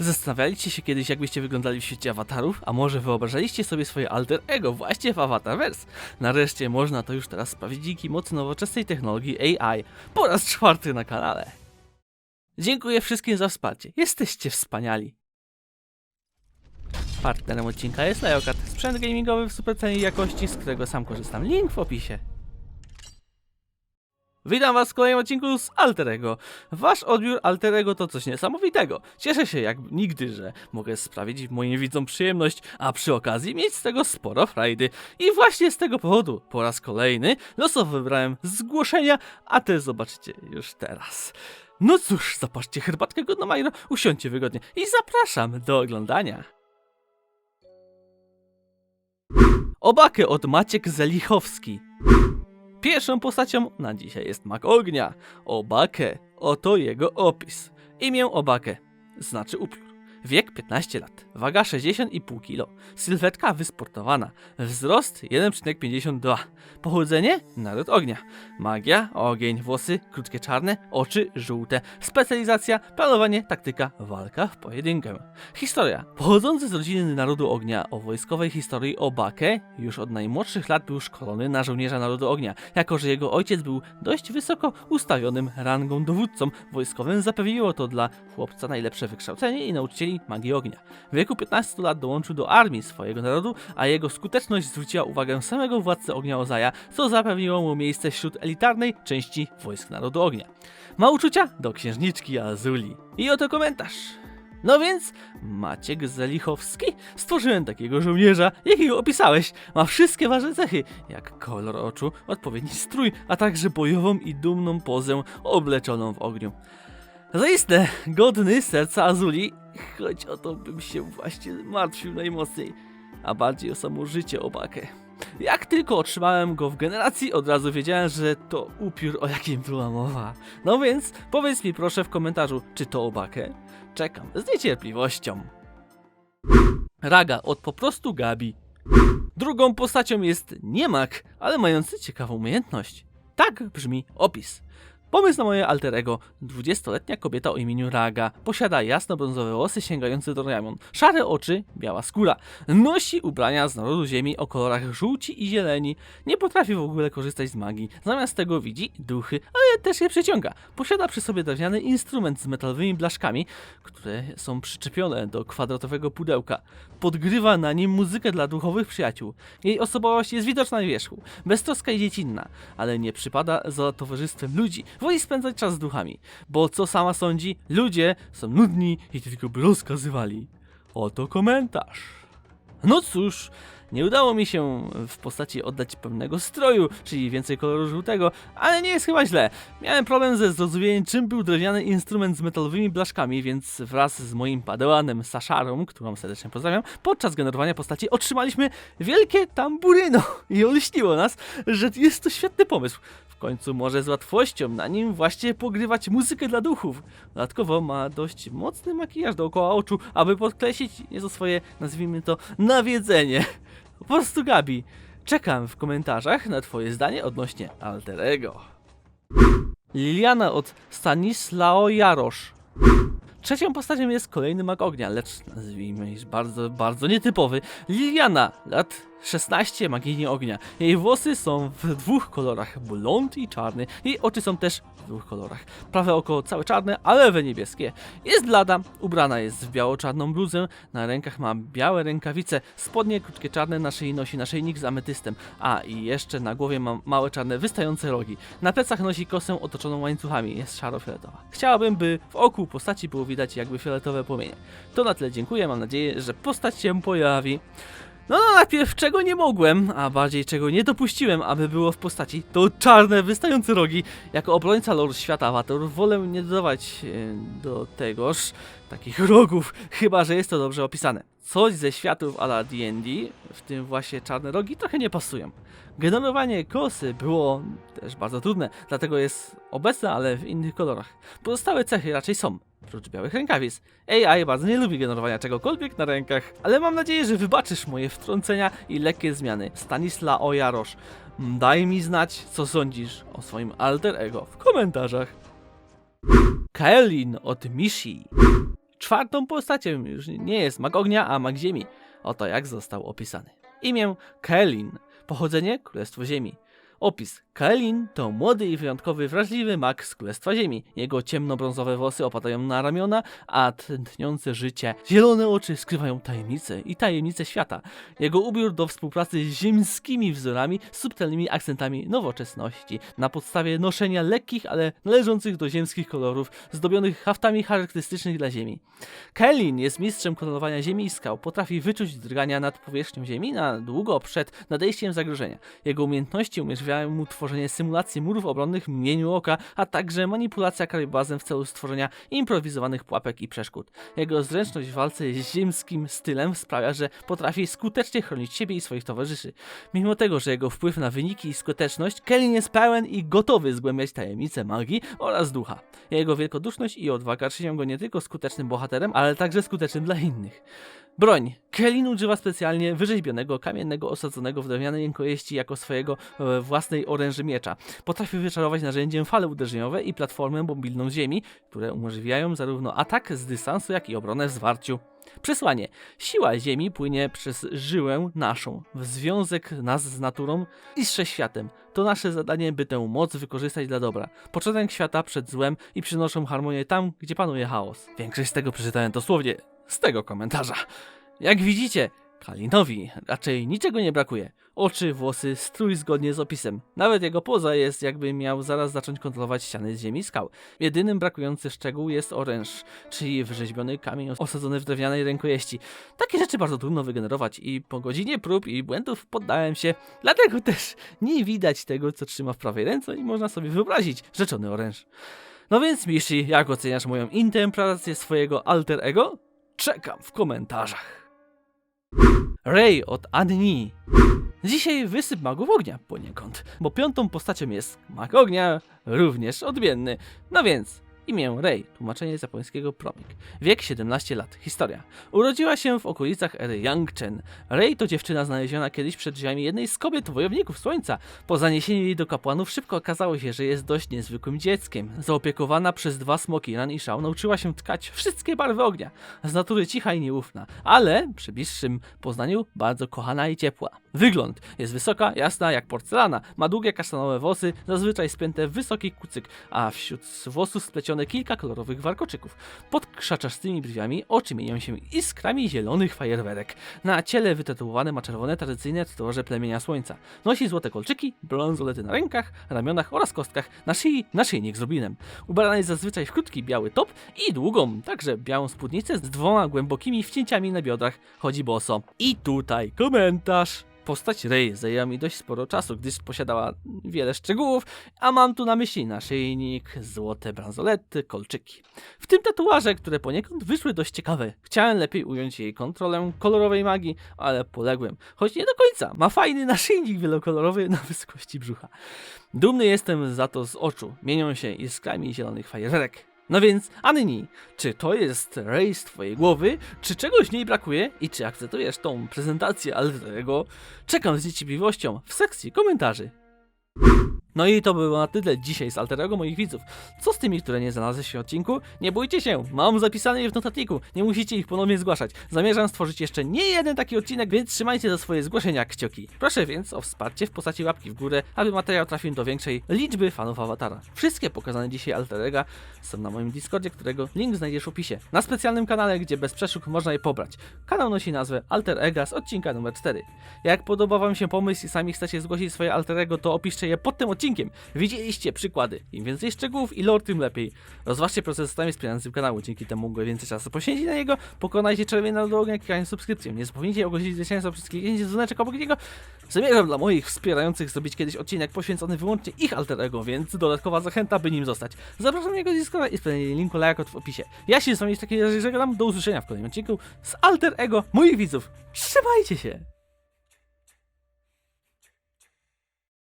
Zastanawialiście się kiedyś, jakbyście wyglądali w świecie awatarów? A może wyobrażaliście sobie swoje alter ego właśnie w Avatarverse? Nareszcie można to już teraz sprawdzić dzięki mocy nowoczesnej technologii AI. Po raz czwarty na kanale. Dziękuję wszystkim za wsparcie. Jesteście wspaniali. Partnerem odcinka jest Leokat, sprzęt gamingowy w supercenie jakości, z którego sam korzystam. Link w opisie. Witam was w kolejnym odcinku z Alterego. Wasz odbiór Alterego to coś niesamowitego. Cieszę się jak nigdy, że mogę sprawić moim widzom przyjemność, a przy okazji mieć z tego sporo frajdy. I właśnie z tego powodu po raz kolejny losowo wybrałem zgłoszenia, a te zobaczycie już teraz. No cóż, zapatrzcie herbatkę godną Majro, usiądźcie wygodnie i zapraszam do oglądania. Obakę od Maciek Zelichowski. Pierwszą postacią na dzisiaj jest Mak Ognia. Obakę. Oto jego opis. Imię Obakę. Znaczy upiór. Wiek 15 lat. Waga 60,5 kg. Sylwetka wysportowana. Wzrost 1,52. Pochodzenie? Naród ognia. Magia, ogień, włosy, krótkie czarne, oczy żółte. Specjalizacja, planowanie, taktyka, walka w pojedynkę. Historia. Pochodzący z rodziny Narodu Ognia o wojskowej historii Obakę już od najmłodszych lat był szkolony na żołnierza Narodu Ognia, jako że jego ojciec był dość wysoko ustawionym rangą dowódcą wojskowym, zapewniło to dla chłopca najlepsze wykształcenie i nauczycieli magii ognia. W wieku 15 lat dołączył do armii swojego narodu, a jego skuteczność zwróciła uwagę samego władcy ognia Ozaja, co zapewniło mu miejsce wśród elitarnej części wojsk Narodu Ognia. Ma uczucia do księżniczki Azuli. I oto komentarz. No więc, Maciek Zelichowski, stworzyłem takiego żołnierza, jakiego opisałeś. Ma wszystkie ważne cechy, jak kolor oczu, odpowiedni strój, a także bojową i dumną pozę obleczoną w ogniu. Zaiste godny serca Azuli, choć o to bym się właśnie martwił najmocniej, a bardziej o samo życie Obakę. Jak tylko otrzymałem go w generacji, od razu wiedziałem, że to upiór, o jakim była mowa. No więc, powiedz mi proszę w komentarzu, czy to Obakę? Czekam z niecierpliwością. Raga od po prostu Gabi. Drugą postacią jest Niemak, ale mający ciekawą umiejętność. Tak brzmi opis. Pomysł na moje alter ego. 20-letnia kobieta o imieniu Raga. Posiada jasno-brązowe włosy sięgające do ramion, szare oczy, biała skóra. Nosi ubrania z narodu ziemi o kolorach żółci i zieleni. Nie potrafi w ogóle korzystać z magii. Zamiast tego widzi duchy, ale też je przyciąga. Posiada przy sobie drewniany instrument z metalowymi blaszkami, które są przyczepione do kwadratowego pudełka. Podgrywa na nim muzykę dla duchowych przyjaciół. Jej osobowość jest widoczna na wierzchu. Beztroska i dziecinna, ale nie przypada za towarzystwem ludzi. Woli spędzać czas z duchami, bo co sama sądzi, ludzie są nudni i tylko by rozkazywali. Oto komentarz. No cóż, nie udało mi się w postaci oddać pełnego stroju, czyli więcej koloru żółtego, ale nie jest chyba źle. Miałem problem ze zrozumieniem, czym był drewniany instrument z metalowymi blaszkami, więc wraz z moim padełanem Saszarą, którą serdecznie pozdrawiam, podczas generowania postaci otrzymaliśmy wielkie tamburyno i olśniło nas, że jest to świetny pomysł. Końcu może z łatwością na nim właśnie pogrywać muzykę dla duchów. Dodatkowo ma dość mocny makijaż dookoła oczu, aby podkreślić nieco swoje, nazwijmy to, nawiedzenie. Po prostu Gabi, czekam w komentarzach na twoje zdanie odnośnie Alterego. Liliana od Stanislao Jarosz. Trzecią postacią jest kolejny mag ognia, lecz nazwijmy ich bardzo, bardzo nietypowy. Liliana, lat 16, magini ognia. Jej włosy są w dwóch kolorach, blond i czarny. Jej oczy są też w dwóch kolorach. Prawe oko całe czarne, a lewe niebieskie. Jest blada, ubrana jest w biało-czarną bluzę, na rękach ma białe rękawice, spodnie krótkie czarne, na szyi nosi naszyjnik z ametystem. A, i jeszcze na głowie ma małe czarne wystające rogi. Na plecach nosi kosę otoczoną łańcuchami, jest szaro-fioletowa. Chciałabym, by w oku postaci było widać jakby fioletowe płomienie. To na tyle dziękuję, mam nadzieję, że postać się pojawi. No, no najpierw czego nie mogłem, a bardziej czego nie dopuściłem, aby było w postaci, to czarne, wystające rogi. Jako obrońca lore świata Avatar wolę nie dodawać e, do tegoż takich rogów, chyba że jest to dobrze opisane. Coś ze światów ala D&D, w tym właśnie czarne rogi, trochę nie pasują. Generowanie kosy było też bardzo trudne, dlatego jest obecne, ale w innych kolorach. Pozostałe cechy raczej są, oprócz białych rękawic. AI bardzo nie lubi generowania czegokolwiek na rękach, ale mam nadzieję, że wybaczysz moje wtrącenia i lekkie zmiany. Stanisla Ojarosz, daj mi znać, co sądzisz o swoim alter ego w komentarzach. Kaelin od Mishi. Czwartą postacią już nie jest mag ognia, a mag ziemi. Oto jak został opisany. Imię Kaelin, pochodzenie Królestwo Ziemi. Opis. Kaelin to młody i wyjątkowy wrażliwy mag z Królestwa Ziemi. Jego ciemnobrązowe włosy opadają na ramiona, a tętniące życie, zielone oczy skrywają tajemnice i tajemnice świata. Jego ubiór do współpracy z ziemskimi wzorami, subtelnymi akcentami nowoczesności, na podstawie noszenia lekkich, ale należących do ziemskich kolorów, zdobionych haftami charakterystycznych dla Ziemi. Kaelin jest mistrzem kolorowania ziemi i skał, potrafi wyczuć drgania nad powierzchnią ziemi na długo przed nadejściem zagrożenia. Jego umiejętności umożliwiają mu tworzenie symulacji murów obronnych w mgnieniu oka, a także manipulacja krajobrazem w celu stworzenia improwizowanych pułapek i przeszkód. Jego zręczność w walce z ziemskim stylem sprawia, że potrafi skutecznie chronić siebie i swoich towarzyszy. Mimo tego, że jego wpływ na wyniki i skuteczność, Kelly jest pełen i gotowy zgłębiać tajemnice magii oraz ducha. Jego wielkoduszność i odwaga czynią go nie tylko skutecznym bohaterem, ale także skutecznym dla innych. Broń. Kelin używa specjalnie wyrzeźbionego, kamiennego, osadzonego w drewnianej rękojeści jako swojego e, własnej oręży miecza. Potrafi wyczarować narzędziem fale uderzeniowe i platformę mobilną ziemi, które umożliwiają zarówno atak z dystansu, jak i obronę w zwarciu. Przesłanie. Siła Ziemi płynie przez żyłę naszą, w związek nas z naturą i z wszechświatem. To nasze zadanie, by tę moc wykorzystać dla dobra. Początek świata przed złem i przynoszą harmonię tam, gdzie panuje chaos. Większość z tego przeczytałem dosłownie z tego komentarza. Jak widzicie, Kalinowi raczej niczego nie brakuje. Oczy, włosy, strój zgodnie z opisem. Nawet jego poza jest jakby miał zaraz zacząć kontrolować ściany z ziemi i skał. Jedynym brakujący szczegół jest oręż, czyli wyrzeźbiony kamień osadzony w drewnianej rękojeści. Takie rzeczy bardzo trudno wygenerować i po godzinie prób i błędów poddałem się, dlatego też nie widać tego, co trzyma w prawej ręce i można sobie wyobrazić rzeczony oręż. No więc, Mishi, jak oceniasz moją interpretację swojego alter ego? Czekam w komentarzach. Ray od Anni. Dzisiaj wysyp magów ognia poniekąd, bo piątą postacią jest mag ognia, również odmienny. No więc, imię Rei, tłumaczenie z japońskiego promik. Wiek 17 lat, historia. Urodziła się w okolicach ery Yangchen. Rei to dziewczyna znaleziona kiedyś przed drzwiami jednej z kobiet wojowników słońca. Po zaniesieniu jej do kapłanów szybko okazało się, że jest dość niezwykłym dzieckiem. Zaopiekowana przez dwa smoki Ran i Shao nauczyła się tkać wszystkie barwy ognia. Z natury cicha i nieufna, ale przy bliższym poznaniu bardzo kochana i ciepła. Wygląd jest wysoka, jasna jak porcelana, ma długie kasztanowe włosy, zazwyczaj spięte w wysoki kucyk, a wśród włosów kilka kolorowych warkoczyków. Pod krzaczastymi brwiami oczy mienią się iskrami zielonych fajerwerek. Na ciele wytatuowane ma czerwone tradycyjne tatuaże plemienia słońca. Nosi złote kolczyki, brązolety na rękach, ramionach oraz kostkach, na szyi naszyjnik z rubinem. Ubrana jest zazwyczaj w krótki biały top i długą, także białą spódnicę z dwoma głębokimi wcięciami na biodrach. Chodzi boso. I tutaj komentarz. Postać Rey zajęła mi dość sporo czasu, gdyż posiadała wiele szczegółów, a mam tu na myśli naszyjnik, złote bransolety, kolczyki. W tym tatuaże, które poniekąd wyszły dość ciekawe. Chciałem lepiej ująć jej kontrolę kolorowej magii, ale poległem. Choć nie do końca. Ma fajny naszyjnik wielokolorowy na wysokości brzucha. Dumny jestem za to z oczu. Mienią się iskrami zielonych fajerwerek. No więc, Anni, czy to jest Rey z twojej głowy, czy czegoś niej brakuje i czy akceptujesz tą prezentację Alterego? Czekam z niecierpliwością w sekcji komentarzy. No i to było na tyle dzisiaj z Alterego moich widzów. Co z tymi, które nie znalazły się w odcinku? Nie bójcie się, mam zapisane je w notatniku, nie musicie ich ponownie zgłaszać. Zamierzam stworzyć jeszcze nie jeden taki odcinek, więc trzymajcie za swoje zgłoszenia kciuki. Proszę więc o wsparcie w postaci łapki w górę, aby materiał trafił do większej liczby fanów Awatara. Wszystkie pokazane dzisiaj Alterega są na moim Discordzie, którego link znajdziesz w opisie. Na specjalnym kanale, gdzie bez przeszuk można je pobrać. Kanał nosi nazwę Alter Ega z odcinka numer 4. Jak podoba wam się pomysł i sami chcecie zgłosić swoje Alterego, to opiszcie je pod tym odcinkiem. Widzieliście przykłady. Im więcej szczegółów i lore, tym lepiej. Rozważcie proces sami wspierającym kanału, dzięki temu mogę więcej czasu poświęcić na niego. Pokonajcie czerwienia do ognia, klikając subskrypcję. Nie zapomnijcie ogłosić zwycięstwa przez kliknięcie dzwoneczek obok niego. Zamierzam dla moich wspierających zrobić kiedyś odcinek poświęcony wyłącznie ich alterego, więc dodatkowa zachęta, by nim zostać. Zapraszam na jego Discorda i sprawdzenie linku lajka w opisie. Ja się z wami w takim razie żegnam, do usłyszenia w kolejnym odcinku z Alter Ego moich widzów. Trzymajcie się!